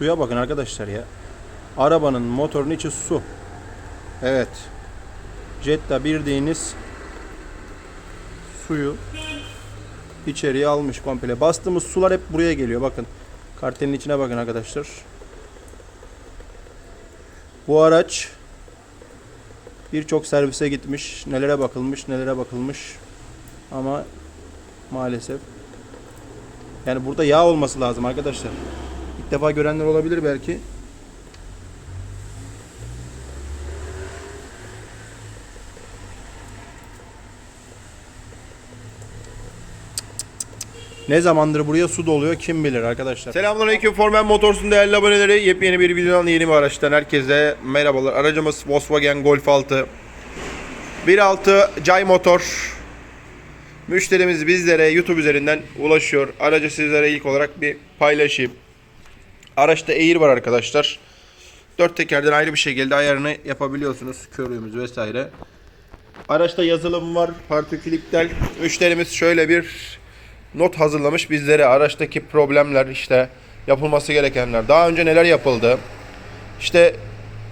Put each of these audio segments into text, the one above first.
suya bakın arkadaşlar ya. Arabanın motorun içi su. Evet. Jetta bildiğiniz suyu içeriye almış komple. Bastığımız sular hep buraya geliyor. Bakın. Kartelin içine bakın arkadaşlar. Bu araç birçok servise gitmiş. Nelere bakılmış, nelere bakılmış. Ama maalesef yani burada yağ olması lazım arkadaşlar. Defa görenler olabilir belki. Ne zamandır buraya su doluyor kim bilir arkadaşlar. Selamünaleyküm Formen Motors'un değerli aboneleri. Yepyeni bir videodan yeni bir araçtan herkese merhabalar. Aracımız Volkswagen Golf 6. 1.6 Cay motor. Müşterimiz bizlere YouTube üzerinden ulaşıyor. Aracı sizlere ilk olarak bir paylaşayım. Araçta Air var arkadaşlar. Dört tekerden ayrı bir şekilde ayarını yapabiliyorsunuz. Körüğümüz vesaire. Araçta yazılım var. Partikül iptal. Müşterimiz şöyle bir not hazırlamış bizlere. Araçtaki problemler işte yapılması gerekenler. Daha önce neler yapıldı? İşte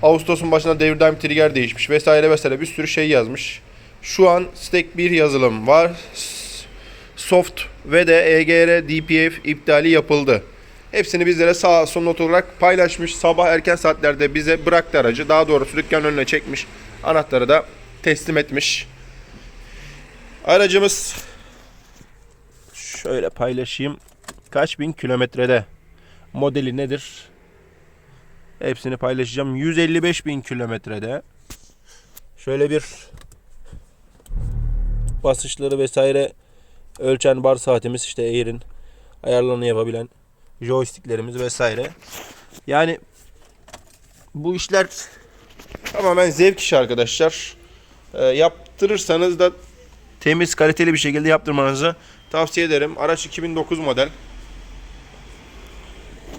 Ağustos'un başında devir trigger değişmiş vesaire vesaire bir sürü şey yazmış. Şu an Stack 1 yazılım var. Soft ve de EGR DPF iptali yapıldı. Hepsini bizlere sağ son not olarak paylaşmış. Sabah erken saatlerde bize bıraktı aracı. Daha doğrusu dükkanın önüne çekmiş. Anahtarı da teslim etmiş. Aracımız şöyle paylaşayım. Kaç bin kilometrede? Modeli nedir? Hepsini paylaşacağım. 155 bin kilometrede. Şöyle bir basışları vesaire ölçen bar saatimiz işte Air'in ayarlarını yapabilen joysticklerimiz vesaire. Yani bu işler tamamen zevk işi arkadaşlar. Ee, yaptırırsanız da temiz kaliteli bir şekilde yaptırmanızı tavsiye ederim. Araç 2009 model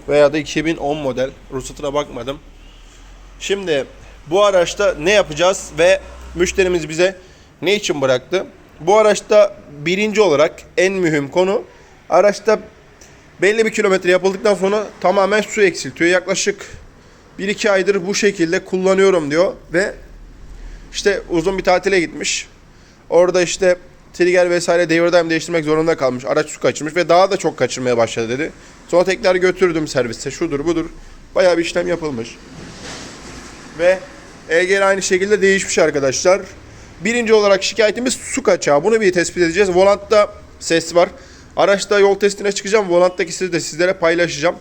veya da 2010 model. Ruhsatına bakmadım. Şimdi bu araçta ne yapacağız ve müşterimiz bize ne için bıraktı? Bu araçta birinci olarak en mühim konu araçta belli bir kilometre yapıldıktan sonra tamamen su eksiltiyor. Yaklaşık 1-2 aydır bu şekilde kullanıyorum diyor ve işte uzun bir tatile gitmiş. Orada işte trigger vesaire devir daim değiştirmek zorunda kalmış. Araç su kaçırmış ve daha da çok kaçırmaya başladı dedi. Sonra tekrar götürdüm servise. Şudur budur. Bayağı bir işlem yapılmış. Ve EGR aynı şekilde değişmiş arkadaşlar. Birinci olarak şikayetimiz su kaçağı. Bunu bir tespit edeceğiz. Volantta ses var. Araçta yol testine çıkacağım. Volanttaki sizi de sizlere paylaşacağım.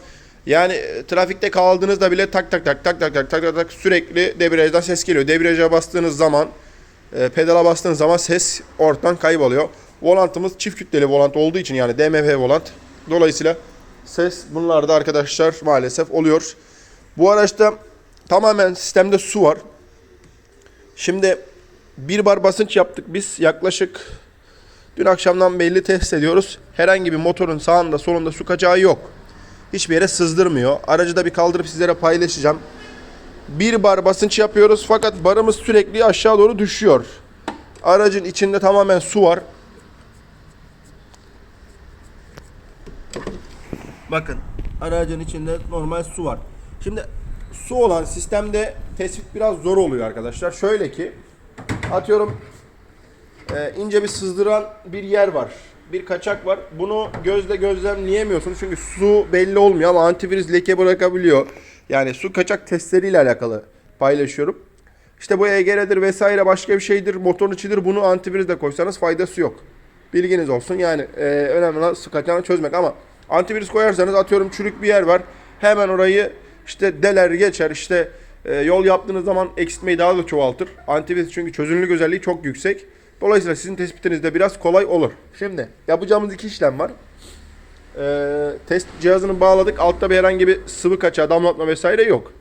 Yani e, trafikte kaldığınızda bile tak tak tak tak tak tak tak tak tak sürekli debriyajdan ses geliyor. Debriyaja bastığınız zaman e, pedala bastığınız zaman ses ortadan kayboluyor. Volantımız çift kütleli volant olduğu için yani DMF volant. Dolayısıyla ses bunlarda arkadaşlar maalesef oluyor. Bu araçta tamamen sistemde su var. Şimdi bir bar basınç yaptık biz yaklaşık dün akşamdan belli test ediyoruz. Herhangi bir motorun sağında solunda su kaçağı yok. Hiçbir yere sızdırmıyor. Aracı da bir kaldırıp sizlere paylaşacağım. Bir bar basınç yapıyoruz fakat barımız sürekli aşağı doğru düşüyor. Aracın içinde tamamen su var. Bakın aracın içinde normal su var. Şimdi su olan sistemde tespit biraz zor oluyor arkadaşlar. Şöyle ki atıyorum e, ince bir sızdıran bir yer var. Bir kaçak var. Bunu gözle gözlemleyemiyorsunuz. Çünkü su belli olmuyor ama antivirüs leke bırakabiliyor. Yani su kaçak testleriyle alakalı paylaşıyorum. İşte bu EGR'dir vesaire başka bir şeydir, motorun içidir. Bunu antivirüs de koysanız faydası yok. Bilginiz olsun. Yani e, önemli olan su kaçağını çözmek ama antivirüs koyarsanız atıyorum çürük bir yer var. Hemen orayı işte deler geçer işte e, yol yaptığınız zaman eksiltmeyi daha da çoğaltır. Antivirüs çünkü çözünürlük özelliği çok yüksek. Dolayısıyla sizin tespitiniz de biraz kolay olur. Şimdi yapacağımız iki işlem var. Ee, test cihazını bağladık. Altta bir herhangi bir sıvı kaçağı, damlatma vesaire yok.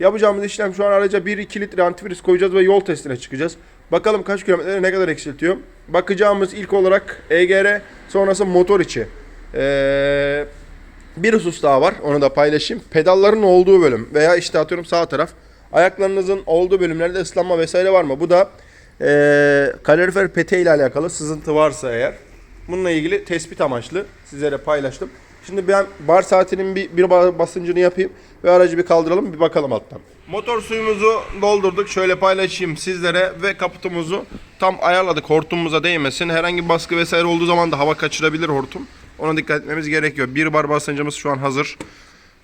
Yapacağımız işlem şu an araca 1-2 litre antivirüs koyacağız ve yol testine çıkacağız. Bakalım kaç kilometre ne kadar eksiltiyor. Bakacağımız ilk olarak EGR sonrası motor içi. Ee, bir husus daha var. Onu da paylaşayım. Pedalların olduğu bölüm veya işte atıyorum sağ taraf. Ayaklarınızın olduğu bölümlerde ıslanma vesaire var mı? Bu da ee, kalorifer pete ile alakalı sızıntı varsa eğer bununla ilgili tespit amaçlı sizlere paylaştım. Şimdi ben bar saatinin bir, bir basıncını yapayım ve aracı bir kaldıralım bir bakalım alttan. Motor suyumuzu doldurduk. Şöyle paylaşayım sizlere ve kaputumuzu tam ayarladık. Hortumumuza değmesin. Herhangi bir baskı vesaire olduğu zaman da hava kaçırabilir hortum. Ona dikkat etmemiz gerekiyor. Bir bar basıncımız şu an hazır.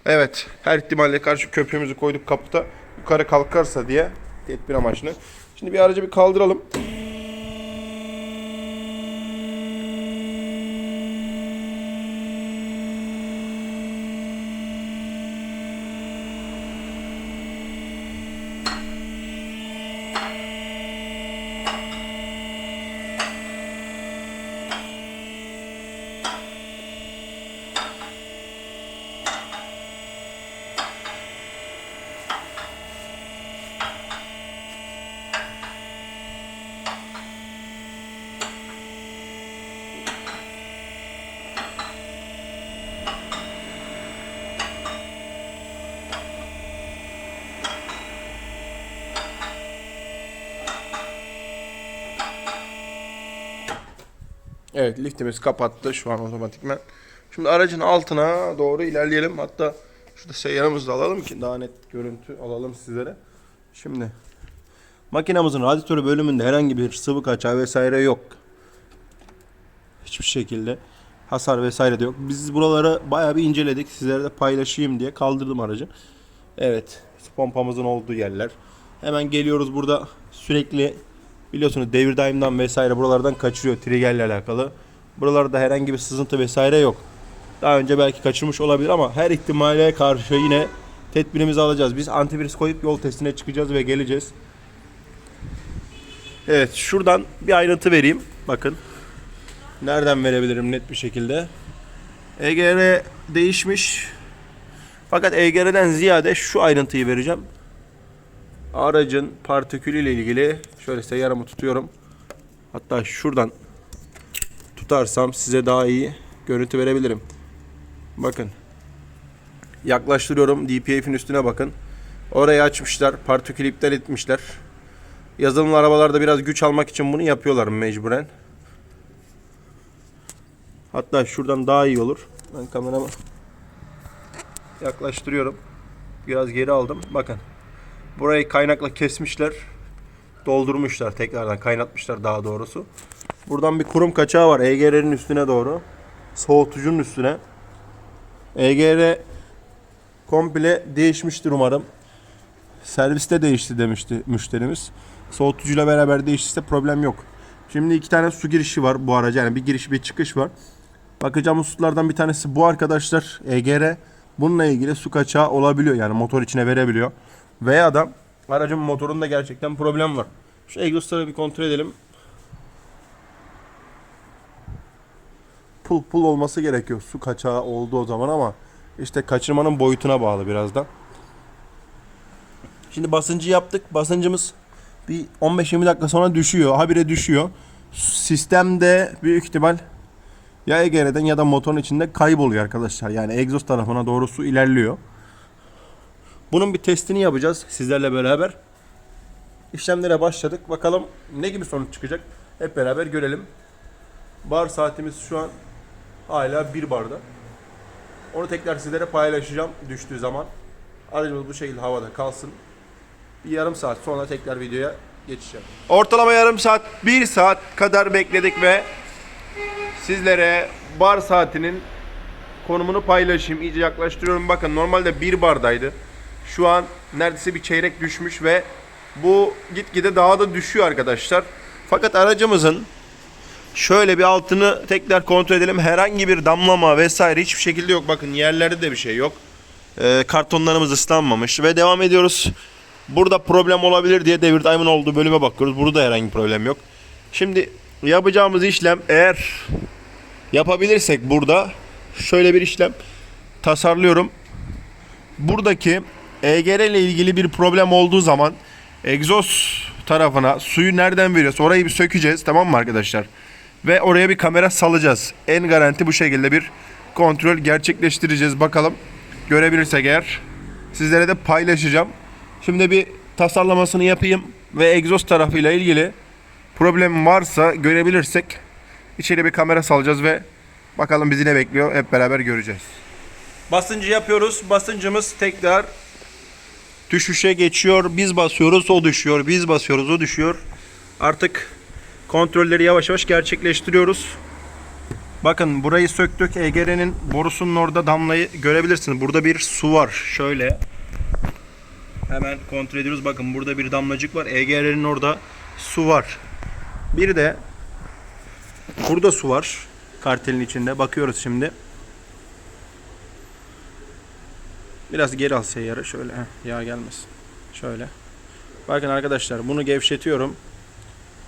Evet, her ihtimalle karşı köprümüzü koyduk kaputa. Yukarı kalkarsa diye tedbir amaçlı. Şimdi bir aracı bir kaldıralım. Evet liftimiz kapattı şu an otomatikmen. Şimdi aracın altına doğru ilerleyelim. Hatta şurada seyyarımızı da alalım ki daha net görüntü alalım sizlere. Şimdi makinamızın radyatörü bölümünde herhangi bir sıvı kaçağı vesaire yok. Hiçbir şekilde hasar vesaire de yok. Biz buraları bayağı bir inceledik. Sizlere de paylaşayım diye kaldırdım aracı. Evet pompamızın olduğu yerler. Hemen geliyoruz burada sürekli biliyorsunuz devir daimden vesaire buralardan kaçırıyor triggerle alakalı. Buralarda herhangi bir sızıntı vesaire yok. Daha önce belki kaçırmış olabilir ama her ihtimale karşı yine tedbirimizi alacağız. Biz antivirüs koyup yol testine çıkacağız ve geleceğiz. Evet şuradan bir ayrıntı vereyim. Bakın. Nereden verebilirim net bir şekilde. EGR değişmiş. Fakat EGR'den ziyade şu ayrıntıyı vereceğim. Aracın partikülü ile ilgili şöyle seyyarımı tutuyorum. Hatta şuradan tutarsam size daha iyi görüntü verebilirim. Bakın. Yaklaştırıyorum. DPF'in üstüne bakın. Orayı açmışlar. Partikül iptal etmişler. Yazılımlı arabalarda biraz güç almak için bunu yapıyorlar mecburen. Hatta şuradan daha iyi olur. Ben kameramı yaklaştırıyorum. Biraz geri aldım. Bakın. Burayı kaynakla kesmişler. Doldurmuşlar tekrardan kaynatmışlar daha doğrusu. Buradan bir kurum kaçağı var EGR'nin üstüne doğru. Soğutucunun üstüne. EGR komple değişmiştir umarım. Serviste değişti demişti müşterimiz. Soğutucuyla beraber değiştiyse problem yok. Şimdi iki tane su girişi var bu araca. Yani bir giriş bir çıkış var. Bakacağım hususlardan bir tanesi bu arkadaşlar EGR. Bununla ilgili su kaçağı olabiliyor yani motor içine verebiliyor. Veya da aracın motorunda gerçekten problem var. Şu egzozları bir kontrol edelim. Pul pul olması gerekiyor su kaçağı olduğu zaman ama işte kaçırmanın boyutuna bağlı birazdan. Şimdi basıncı yaptık. Basıncımız bir 15-20 dakika sonra düşüyor. Habire düşüyor. Sistemde büyük ihtimal ya EGR'den ya da motorun içinde kayboluyor arkadaşlar. Yani egzoz tarafına doğru su ilerliyor. Bunun bir testini yapacağız sizlerle beraber. İşlemlere başladık. Bakalım ne gibi sonuç çıkacak. Hep beraber görelim. Bar saatimiz şu an hala bir barda. Onu tekrar sizlere paylaşacağım düştüğü zaman. Aracımız bu şekilde havada kalsın. Bir yarım saat sonra tekrar videoya geçeceğim. Ortalama yarım saat, bir saat kadar bekledik ve sizlere bar saatinin konumunu paylaşayım. İyice yaklaştırıyorum. Bakın normalde bir bardaydı. Şu an neredeyse bir çeyrek düşmüş ve bu gitgide daha da düşüyor arkadaşlar. Fakat aracımızın şöyle bir altını tekrar kontrol edelim. Herhangi bir damlama vesaire hiçbir şekilde yok. Bakın yerlerde de bir şey yok. Ee, kartonlarımız ıslanmamış ve devam ediyoruz. Burada problem olabilir diye devir daimin olduğu bölüme bakıyoruz. Burada herhangi bir problem yok. Şimdi yapacağımız işlem eğer yapabilirsek burada şöyle bir işlem tasarlıyorum. Buradaki EGR ile ilgili bir problem olduğu zaman egzoz tarafına suyu nereden veriyorsa orayı bir sökeceğiz tamam mı arkadaşlar? Ve oraya bir kamera salacağız. En garanti bu şekilde bir kontrol gerçekleştireceğiz. Bakalım görebilirsek eğer sizlere de paylaşacağım. Şimdi bir tasarlamasını yapayım ve egzoz tarafıyla ilgili problem varsa görebilirsek içeri bir kamera salacağız ve Bakalım bizi ne bekliyor hep beraber göreceğiz. Basıncı yapıyoruz. Basıncımız tekrar düşüşe geçiyor. Biz basıyoruz o düşüyor. Biz basıyoruz o düşüyor. Artık kontrolleri yavaş yavaş gerçekleştiriyoruz. Bakın burayı söktük. EGR'nin borusunun orada damlayı görebilirsiniz. Burada bir su var. Şöyle. Hemen kontrol ediyoruz. Bakın burada bir damlacık var. EGR'nin orada su var. Bir de burada su var. Kartelin içinde. Bakıyoruz şimdi. Biraz geri al seyyarı. Şöyle. Yağ gelmesin. Şöyle. Bakın arkadaşlar bunu gevşetiyorum.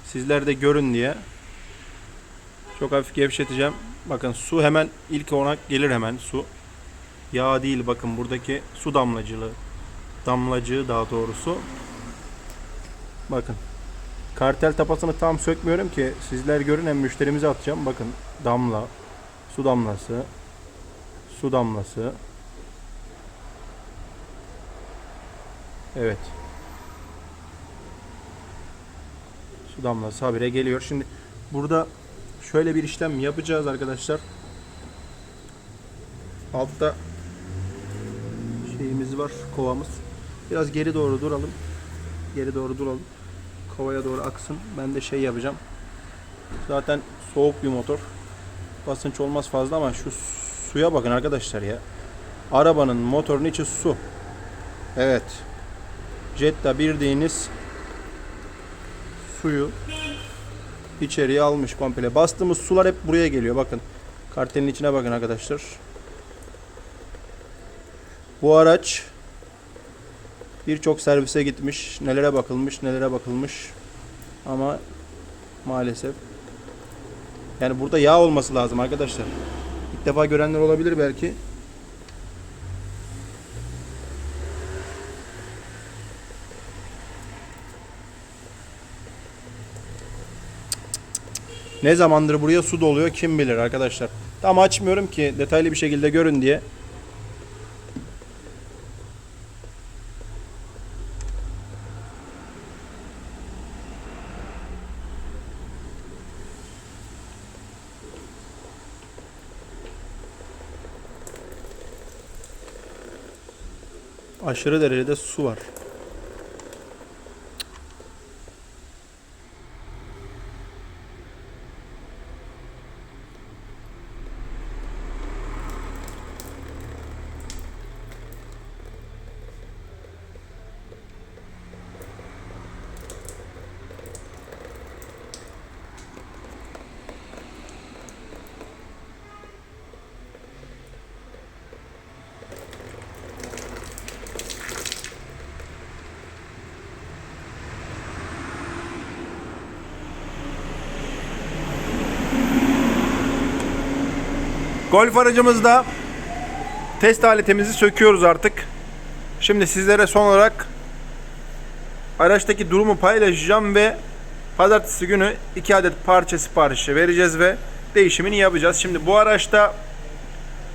Sizler de görün diye. Çok hafif gevşeteceğim. Bakın su hemen ilk ona gelir hemen su. Yağ değil bakın buradaki su damlacılığı. Damlacığı daha doğrusu. Bakın. Kartel tapasını tam sökmüyorum ki sizler görün hem müşterimize atacağım. Bakın damla, su damlası, su damlası. Evet. Su damlası habire geliyor. Şimdi burada şöyle bir işlem yapacağız arkadaşlar. Altta şeyimiz var, kovamız. Biraz geri doğru duralım. Geri doğru duralım. Kovaya doğru aksın. Ben de şey yapacağım. Zaten soğuk bir motor. Basınç olmaz fazla ama şu suya bakın arkadaşlar ya. Arabanın motorun içi su. Evet. Jetta bildiğiniz suyu içeriye almış komple. Bastığımız sular hep buraya geliyor. Bakın. Kartelin içine bakın arkadaşlar. Bu araç birçok servise gitmiş. Nelere bakılmış, nelere bakılmış. Ama maalesef yani burada yağ olması lazım arkadaşlar. İlk defa görenler olabilir belki. Ne zamandır buraya su doluyor kim bilir arkadaşlar. Tam açmıyorum ki detaylı bir şekilde görün diye. Aşırı derecede su var. Golf aracımızda test aletimizi söküyoruz artık. Şimdi sizlere son olarak araçtaki durumu paylaşacağım ve pazartesi günü 2 adet parça siparişi vereceğiz ve değişimini yapacağız. Şimdi bu araçta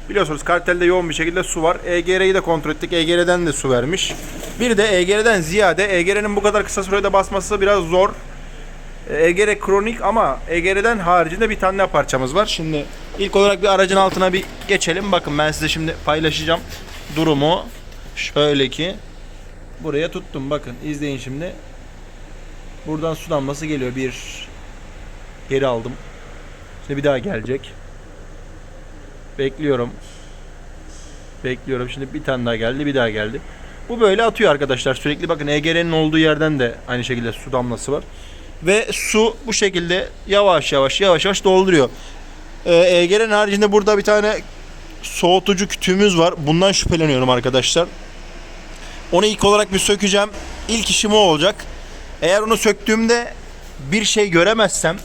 biliyorsunuz kartelde yoğun bir şekilde su var. EGR'yi de kontrol ettik. EGR'den de su vermiş. Bir de EGR'den ziyade EGR'nin bu kadar kısa sürede basması biraz zor. EGR kronik ama EGR'den haricinde bir tane parçamız var. Şimdi ilk olarak bir aracın altına bir geçelim. Bakın ben size şimdi paylaşacağım durumu. Şöyle ki buraya tuttum. Bakın izleyin şimdi. Buradan su geliyor. Bir geri aldım. Şimdi bir daha gelecek. Bekliyorum. Bekliyorum. Şimdi bir tane daha geldi. Bir daha geldi. Bu böyle atıyor arkadaşlar. Sürekli bakın EGR'nin olduğu yerden de aynı şekilde su damlası var ve su bu şekilde yavaş yavaş yavaş yavaş dolduruyor. Ee, EGR'nin haricinde burada bir tane soğutucu kütüğümüz var. Bundan şüpheleniyorum arkadaşlar. Onu ilk olarak bir sökeceğim. İlk işim o olacak. Eğer onu söktüğümde bir şey göremezsem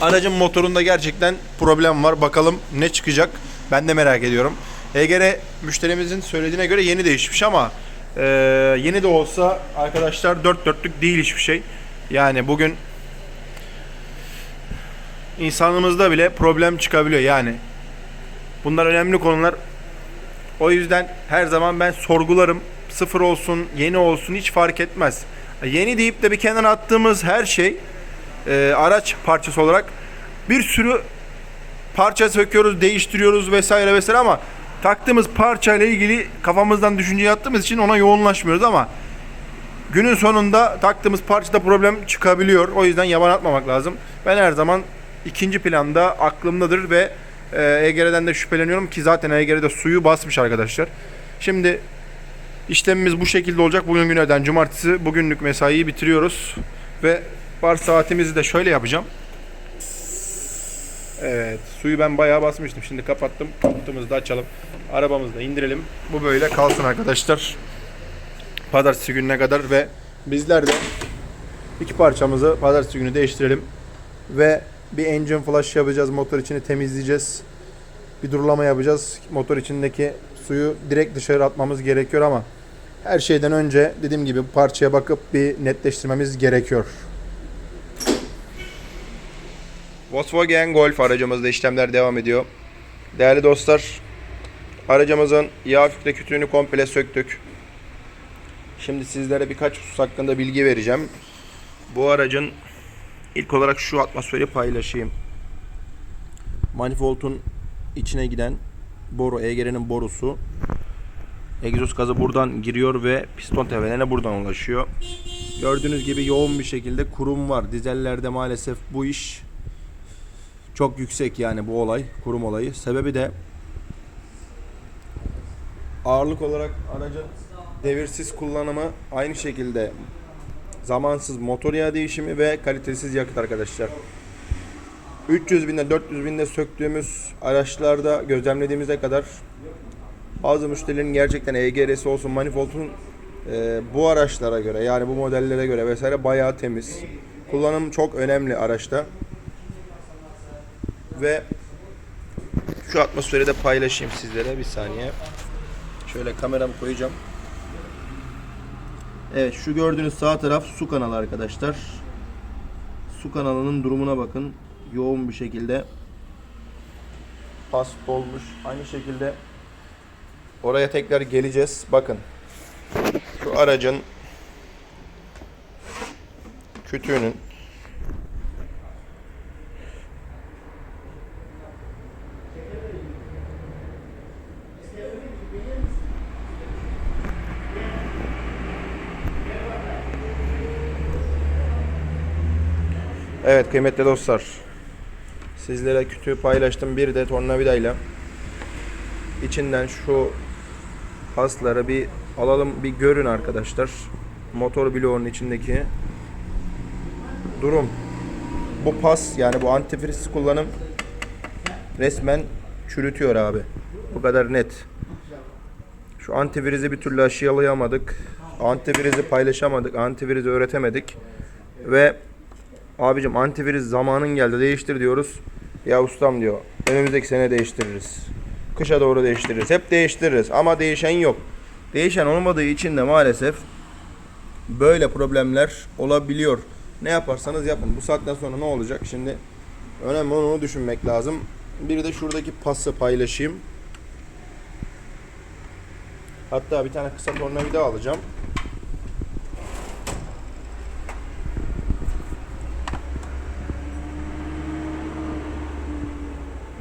aracın motorunda gerçekten problem var. Bakalım ne çıkacak. Ben de merak ediyorum. EGR müşterimizin söylediğine göre yeni değişmiş ama e, yeni de olsa arkadaşlar dört dörtlük değil hiçbir şey. Yani bugün insanımızda bile problem çıkabiliyor yani. Bunlar önemli konular. O yüzden her zaman ben sorgularım. Sıfır olsun, yeni olsun hiç fark etmez. Yeni deyip de bir kenara attığımız her şey e, araç parçası olarak bir sürü parça söküyoruz, değiştiriyoruz vesaire vesaire ama taktığımız parçayla ilgili kafamızdan düşünce yattığımız için ona yoğunlaşmıyoruz ama günün sonunda taktığımız parçada problem çıkabiliyor. O yüzden yaban atmamak lazım. Ben her zaman ikinci planda aklımdadır ve e, EGR'den de şüpheleniyorum ki zaten EGR'de suyu basmış arkadaşlar. Şimdi işlemimiz bu şekilde olacak. Bugün günlerden cumartesi bugünlük mesaiyi bitiriyoruz ve var saatimizi de şöyle yapacağım. Evet, suyu ben bayağı basmıştım. Şimdi kapattım. Kaputumuzu da açalım. Arabamızı da indirelim. Bu böyle kalsın arkadaşlar. Pazartesi gününe kadar ve bizler de iki parçamızı pazartesi günü değiştirelim. Ve bir engine flush yapacağız. Motor içini temizleyeceğiz. Bir durulama yapacağız. Motor içindeki suyu direkt dışarı atmamız gerekiyor ama her şeyden önce dediğim gibi parçaya bakıp bir netleştirmemiz gerekiyor. Volkswagen Golf aracımızda işlemler devam ediyor. Değerli dostlar, aracımızın yağ filtre kütüğünü komple söktük. Şimdi sizlere birkaç husus hakkında bilgi vereceğim. Bu aracın ilk olarak şu atmosferi paylaşayım. Manifoldun içine giden boru, EGR'nin borusu. Egzoz gazı buradan giriyor ve piston tevelerine buradan ulaşıyor. Gördüğünüz gibi yoğun bir şekilde kurum var. Dizellerde maalesef bu iş çok yüksek yani bu olay, kurum olayı. Sebebi de ağırlık olarak aracın devirsiz kullanımı aynı şekilde zamansız motor yağı değişimi ve kalitesiz yakıt arkadaşlar. 300 binde 400 binde söktüğümüz araçlarda gözlemlediğimize kadar bazı müşterilerin gerçekten EGR'si olsun manifoldun e, bu araçlara göre yani bu modellere göre vesaire bayağı temiz. Kullanım çok önemli araçta. Ve şu atmosferi de paylaşayım sizlere bir saniye. Şöyle kameramı koyacağım. Evet şu gördüğünüz sağ taraf su kanalı arkadaşlar. Su kanalının durumuna bakın. Yoğun bir şekilde pas dolmuş. Aynı şekilde oraya tekrar geleceğiz. Bakın. Şu aracın kütüğünün Evet kıymetli dostlar. Sizlere kütüğü paylaştım. Bir de tornavidayla içinden şu pasları bir alalım bir görün arkadaşlar. Motor bloğunun içindeki durum. Bu pas yani bu antifriz kullanım resmen çürütüyor abi. Bu kadar net. Şu antifrizi bir türlü aşılayamadık. Antifrizi paylaşamadık. Antifrizi öğretemedik. Ve Abicim antiviriz zamanın geldi değiştir diyoruz. Ya ustam diyor önümüzdeki sene değiştiririz. Kışa doğru değiştiririz. Hep değiştiririz ama değişen yok. Değişen olmadığı için de maalesef böyle problemler olabiliyor. Ne yaparsanız yapın. Bu saatten sonra ne olacak? Şimdi önemli onu düşünmek lazım. Bir de şuradaki pası paylaşayım. Hatta bir tane kısa tornavida alacağım.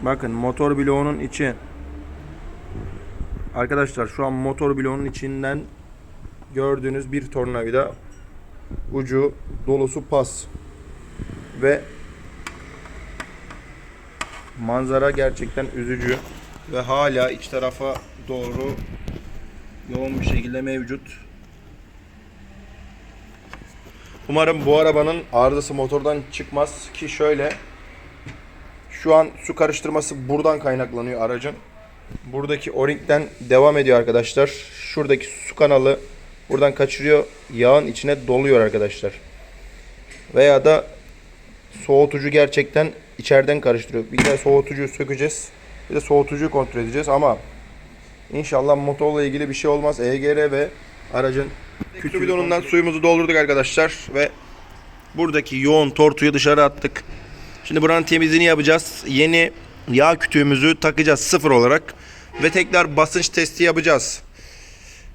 Bakın motor bloğunun içi. Arkadaşlar şu an motor bloğunun içinden gördüğünüz bir tornavida ucu dolusu pas ve manzara gerçekten üzücü ve hala iç tarafa doğru yoğun bir şekilde mevcut. Umarım bu arabanın arızası motordan çıkmaz ki şöyle şu an su karıştırması buradan kaynaklanıyor aracın. Buradaki o-ringden devam ediyor arkadaşlar. Şuradaki su kanalı buradan kaçırıyor. Yağın içine doluyor arkadaşlar. Veya da soğutucu gerçekten içeriden karıştırıyor. Bir de soğutucuyu sökeceğiz. Bir de soğutucuyu kontrol edeceğiz ama inşallah motorla ilgili bir şey olmaz. EGR ve aracın kütü bidonundan suyumuzu doldurduk arkadaşlar ve buradaki yoğun tortuyu dışarı attık. Şimdi buranın temizliğini yapacağız. Yeni yağ kütüğümüzü takacağız sıfır olarak. Ve tekrar basınç testi yapacağız.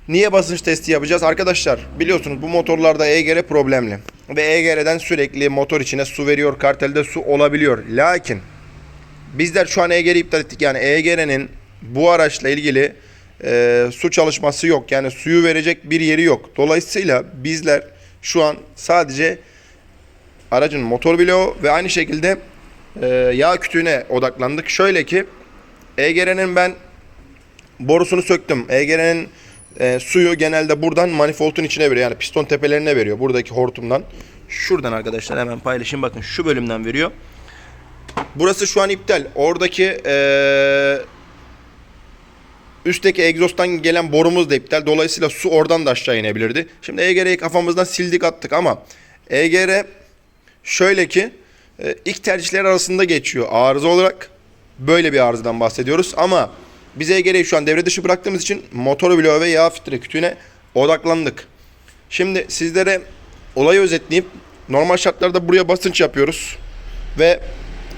Niye basınç testi yapacağız? Arkadaşlar biliyorsunuz bu motorlarda EGR problemli. Ve EGR'den sürekli motor içine su veriyor. Kartelde su olabiliyor. Lakin bizler şu an EGR'i iptal ettik. Yani EGR'nin bu araçla ilgili e, su çalışması yok. Yani suyu verecek bir yeri yok. Dolayısıyla bizler şu an sadece aracın motor bloğu ve aynı şekilde e, yağ kütüğüne odaklandık. Şöyle ki EGR'nin ben borusunu söktüm. EGR'nin e, suyu genelde buradan manifoldun içine veriyor. Yani piston tepelerine veriyor. Buradaki hortumdan. Şuradan arkadaşlar hemen paylaşayım. Bakın şu bölümden veriyor. Burası şu an iptal. Oradaki e, üstteki egzozdan gelen borumuz da iptal. Dolayısıyla su oradan da aşağı inebilirdi. Şimdi EGR'yi kafamızdan sildik attık ama EGR şöyle ki e, ilk tercihler arasında geçiyor arıza olarak. Böyle bir arızadan bahsediyoruz ama biz EGR'yi şu an devre dışı bıraktığımız için motor bloğu ve yağ filtre kütüğüne odaklandık. Şimdi sizlere olayı özetleyip normal şartlarda buraya basınç yapıyoruz ve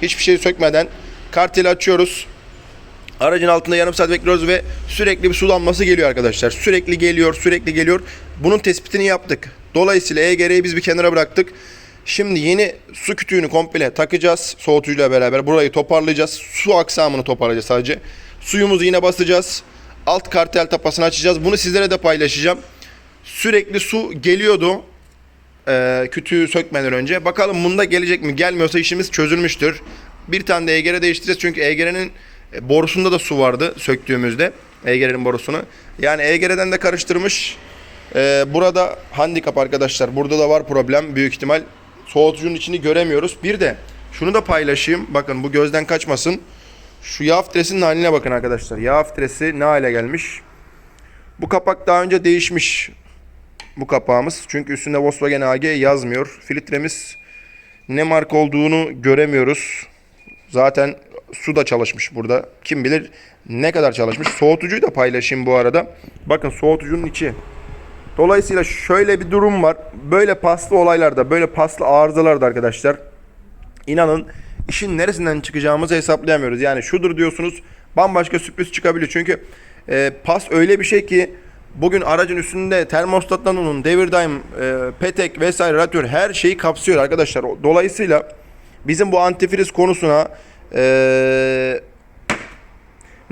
hiçbir şey sökmeden karteli açıyoruz. Aracın altında yarım saat bekliyoruz ve sürekli bir su damlası geliyor arkadaşlar. Sürekli geliyor, sürekli geliyor. Bunun tespitini yaptık. Dolayısıyla EGR'yi biz bir kenara bıraktık. Şimdi yeni su kütüğünü komple takacağız soğutucuyla beraber. Burayı toparlayacağız. Su aksamını toparlayacağız sadece. Suyumuzu yine basacağız. Alt kartel tapasını açacağız. Bunu sizlere de paylaşacağım. Sürekli su geliyordu e, kütüğü sökmeden önce. Bakalım bunda gelecek mi? Gelmiyorsa işimiz çözülmüştür. Bir tane de EGR değiştireceğiz. Çünkü EGR'nin e, borusunda da su vardı söktüğümüzde. EGR'nin borusunu. Yani EGR'den de karıştırmış. E, burada handikap arkadaşlar. Burada da var problem büyük ihtimal. Soğutucunun içini göremiyoruz. Bir de şunu da paylaşayım. Bakın bu gözden kaçmasın. Şu yağ filtresinin haline bakın arkadaşlar. Yağ filtresi ne hale gelmiş? Bu kapak daha önce değişmiş bu kapağımız. Çünkü üstünde Volkswagen AG yazmıyor. Filtremiz ne marka olduğunu göremiyoruz. Zaten su da çalışmış burada. Kim bilir ne kadar çalışmış. Soğutucuyu da paylaşayım bu arada. Bakın soğutucunun içi. Dolayısıyla şöyle bir durum var. Böyle paslı olaylarda, böyle paslı arızalarda arkadaşlar İnanın işin neresinden çıkacağımızı hesaplayamıyoruz. Yani şudur diyorsunuz bambaşka sürpriz çıkabiliyor. Çünkü e, pas öyle bir şey ki bugün aracın üstünde termostattan onun devir daim, e, petek vesaire radyatör her şeyi kapsıyor arkadaşlar. Dolayısıyla bizim bu antifriz konusuna e,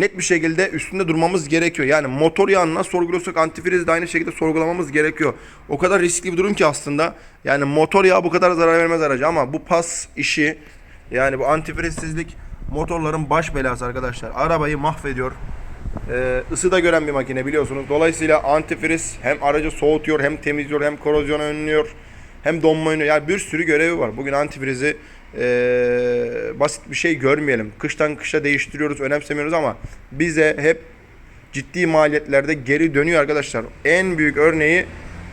net bir şekilde üstünde durmamız gerekiyor. Yani motor yağını nasıl sorguluyorsak antifriz de aynı şekilde sorgulamamız gerekiyor. O kadar riskli bir durum ki aslında. Yani motor yağı bu kadar zarar vermez araca ama bu pas işi yani bu antifrizsizlik motorların baş belası arkadaşlar. Arabayı mahvediyor. Ee, ısı da gören bir makine biliyorsunuz. Dolayısıyla antifriz hem aracı soğutuyor hem temizliyor hem korozyonu önlüyor hem donma önlüyor. Yani bir sürü görevi var. Bugün antifrizi ee, basit bir şey görmeyelim. Kıştan kışa değiştiriyoruz, önemsemiyoruz ama bize hep ciddi maliyetlerde geri dönüyor arkadaşlar. En büyük örneği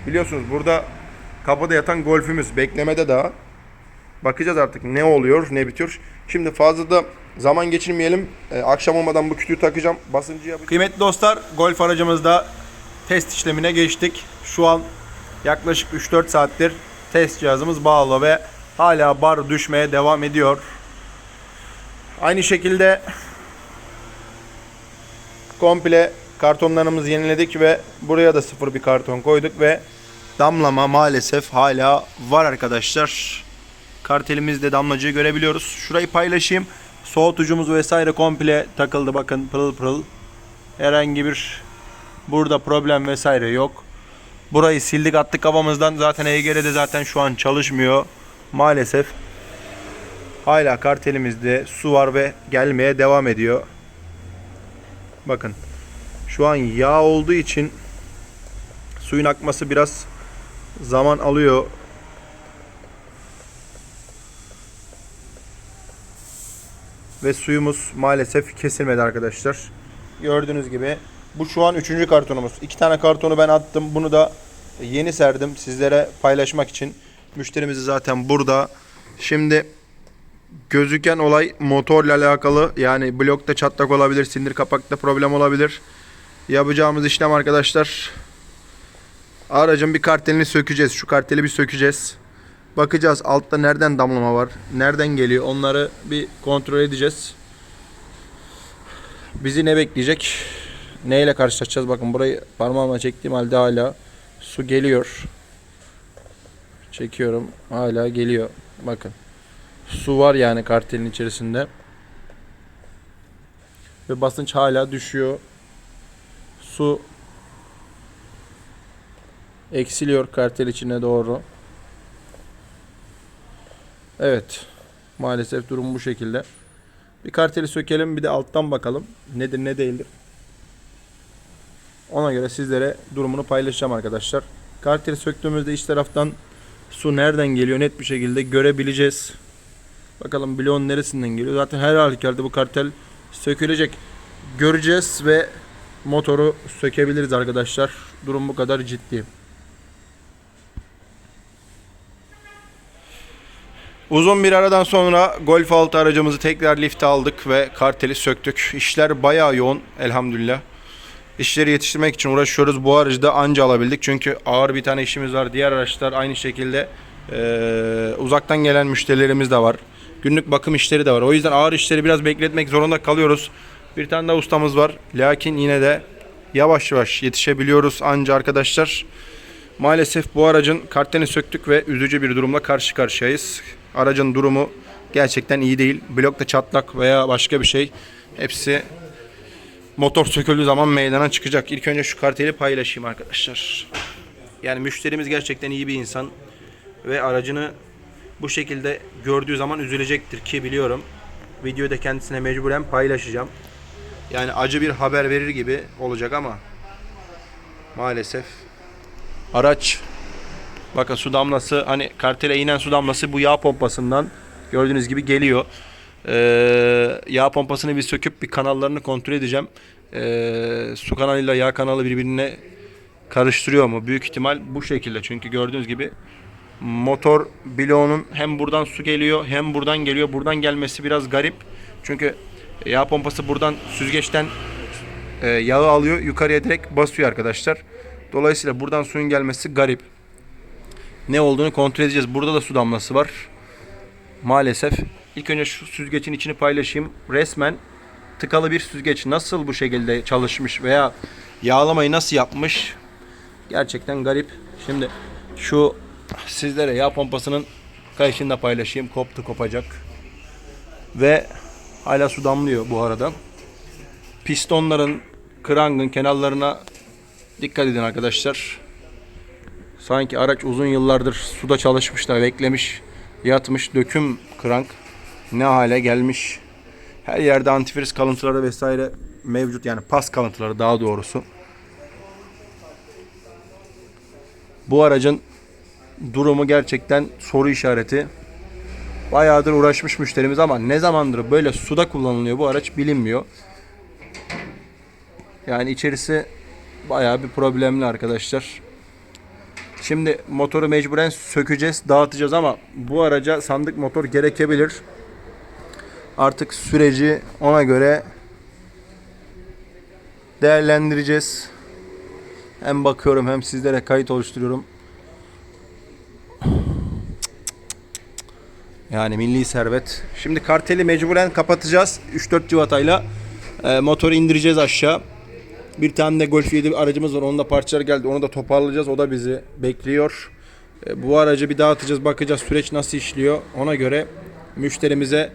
biliyorsunuz burada kapıda yatan golfümüz beklemede daha. Bakacağız artık ne oluyor, ne bitiyor. Şimdi fazla da zaman geçirmeyelim. Ee, akşam olmadan bu kütüğü takacağım. Basıncı yapacağım. Kıymetli dostlar, golf aracımızda test işlemine geçtik. Şu an yaklaşık 3-4 saattir test cihazımız bağlı ve hala bar düşmeye devam ediyor. Aynı şekilde komple kartonlarımızı yeniledik ve buraya da sıfır bir karton koyduk ve damlama maalesef hala var arkadaşlar. Kartelimizde damlacıyı görebiliyoruz. Şurayı paylaşayım. Soğutucumuz vesaire komple takıldı bakın pırıl pırıl. Herhangi bir burada problem vesaire yok. Burayı sildik attık kafamızdan. Zaten EGR'de zaten şu an çalışmıyor. Maalesef hala kartelimizde su var ve gelmeye devam ediyor. Bakın şu an yağ olduğu için suyun akması biraz zaman alıyor. Ve suyumuz maalesef kesilmedi arkadaşlar. Gördüğünüz gibi bu şu an üçüncü kartonumuz. İki tane kartonu ben attım. Bunu da yeni serdim sizlere paylaşmak için. Müşterimiz zaten burada. Şimdi gözüken olay motorla alakalı. Yani blokta çatlak olabilir, sindir kapakta problem olabilir. Yapacağımız işlem arkadaşlar aracın bir kartelini sökeceğiz. Şu karteli bir sökeceğiz. Bakacağız altta nereden damlama var, nereden geliyor onları bir kontrol edeceğiz. Bizi ne bekleyecek? Neyle karşılaşacağız? Bakın burayı parmağımla çektiğim halde hala su geliyor. Çekiyorum. Hala geliyor. Bakın. Su var yani kartelin içerisinde. ve basınç hala düşüyor. Su eksiliyor kartel içine doğru. Evet. Maalesef durum bu şekilde. Bir karteli sökelim bir de alttan bakalım. Nedir ne değildir. Ona göre sizlere durumunu paylaşacağım arkadaşlar. Karteli söktüğümüzde iç taraftan su nereden geliyor net bir şekilde görebileceğiz. Bakalım bloğun neresinden geliyor. Zaten her halükarda bu kartel sökülecek. Göreceğiz ve motoru sökebiliriz arkadaşlar. Durum bu kadar ciddi. Uzun bir aradan sonra Golf 6 aracımızı tekrar lifte aldık ve karteli söktük. İşler bayağı yoğun elhamdülillah. İşleri yetiştirmek için uğraşıyoruz. Bu aracı da anca alabildik. Çünkü ağır bir tane işimiz var. Diğer araçlar aynı şekilde eee, uzaktan gelen müşterilerimiz de var. Günlük bakım işleri de var. O yüzden ağır işleri biraz bekletmek zorunda kalıyoruz. Bir tane daha ustamız var. Lakin yine de yavaş yavaş yetişebiliyoruz anca arkadaşlar. Maalesef bu aracın karteni söktük ve üzücü bir durumla karşı karşıyayız. Aracın durumu gerçekten iyi değil. Blokta çatlak veya başka bir şey. Hepsi motor söküldüğü zaman meydana çıkacak. İlk önce şu karteli paylaşayım arkadaşlar. Yani müşterimiz gerçekten iyi bir insan ve aracını bu şekilde gördüğü zaman üzülecektir ki biliyorum. Videoyu da kendisine mecburen paylaşacağım. Yani acı bir haber verir gibi olacak ama maalesef araç bakın su damlası hani kartele inen su damlası bu yağ pompasından gördüğünüz gibi geliyor. Ee, yağ pompasını bir söküp bir kanallarını kontrol edeceğim. Ee, su kanalıyla yağ kanalı birbirine karıştırıyor mu? Büyük ihtimal bu şekilde. Çünkü gördüğünüz gibi motor bloğunun hem buradan su geliyor hem buradan geliyor. Buradan gelmesi biraz garip. Çünkü yağ pompası buradan süzgeçten e, yağı alıyor yukarıya direkt basıyor arkadaşlar. Dolayısıyla buradan suyun gelmesi garip. Ne olduğunu kontrol edeceğiz. Burada da su damlası var. Maalesef. İlk önce şu süzgecin içini paylaşayım. Resmen tıkalı bir süzgeç nasıl bu şekilde çalışmış veya yağlamayı nasıl yapmış gerçekten garip. Şimdi şu sizlere yağ pompasının kayışını da paylaşayım. Koptu kopacak. Ve hala su damlıyor bu arada. Pistonların krangın kenarlarına dikkat edin arkadaşlar. Sanki araç uzun yıllardır suda çalışmış da beklemiş, yatmış, döküm krank ne hale gelmiş. Her yerde antifriz kalıntıları vesaire mevcut yani pas kalıntıları daha doğrusu. Bu aracın durumu gerçekten soru işareti. Bayağıdır uğraşmış müşterimiz ama ne zamandır böyle suda kullanılıyor bu araç bilinmiyor. Yani içerisi bayağı bir problemli arkadaşlar. Şimdi motoru mecburen sökeceğiz, dağıtacağız ama bu araca sandık motor gerekebilir. Artık süreci ona göre değerlendireceğiz. Hem bakıyorum hem sizlere kayıt oluşturuyorum. Yani milli servet. Şimdi karteli mecburen kapatacağız. 3-4 civatayla e, motoru indireceğiz aşağı. Bir tane de Golf 7 aracımız var. Onun da parçaları geldi. Onu da toparlayacağız. O da bizi bekliyor. E, bu aracı bir dağıtacağız. Bakacağız süreç nasıl işliyor. Ona göre müşterimize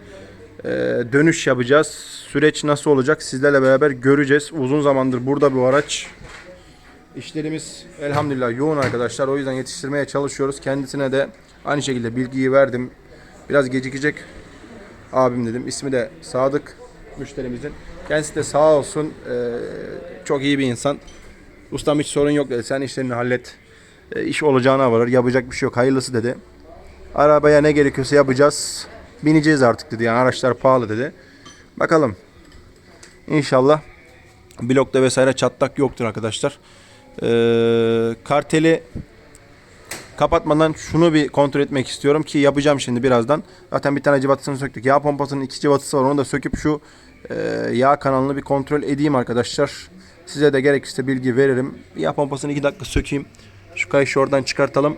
dönüş yapacağız. Süreç nasıl olacak sizlerle beraber göreceğiz. Uzun zamandır burada bu araç. İşlerimiz elhamdülillah yoğun arkadaşlar. O yüzden yetiştirmeye çalışıyoruz. Kendisine de aynı şekilde bilgiyi verdim. Biraz gecikecek abim dedim. İsmi de Sadık müşterimizin. Kendisi de sağ olsun eee, çok iyi bir insan. Ustam hiç sorun yok dedi. Sen işlerini hallet. E, iş olacağına varır. Yapacak bir şey yok. Hayırlısı dedi. Arabaya ne gerekiyorsa yapacağız. Bineceğiz artık dedi. Yani araçlar pahalı dedi. Bakalım. İnşallah blokta vesaire çatlak yoktur arkadaşlar. Eee, karteli kapatmadan şunu bir kontrol etmek istiyorum ki yapacağım şimdi birazdan. Zaten bir tane civatısını söktük. Yağ pompasının iki civatısı var. Onu da söküp şu e, yağ kanalını bir kontrol edeyim arkadaşlar. Size de gerekirse bilgi veririm. Yağ pompasını iki dakika sökeyim. Şu kayışı oradan çıkartalım.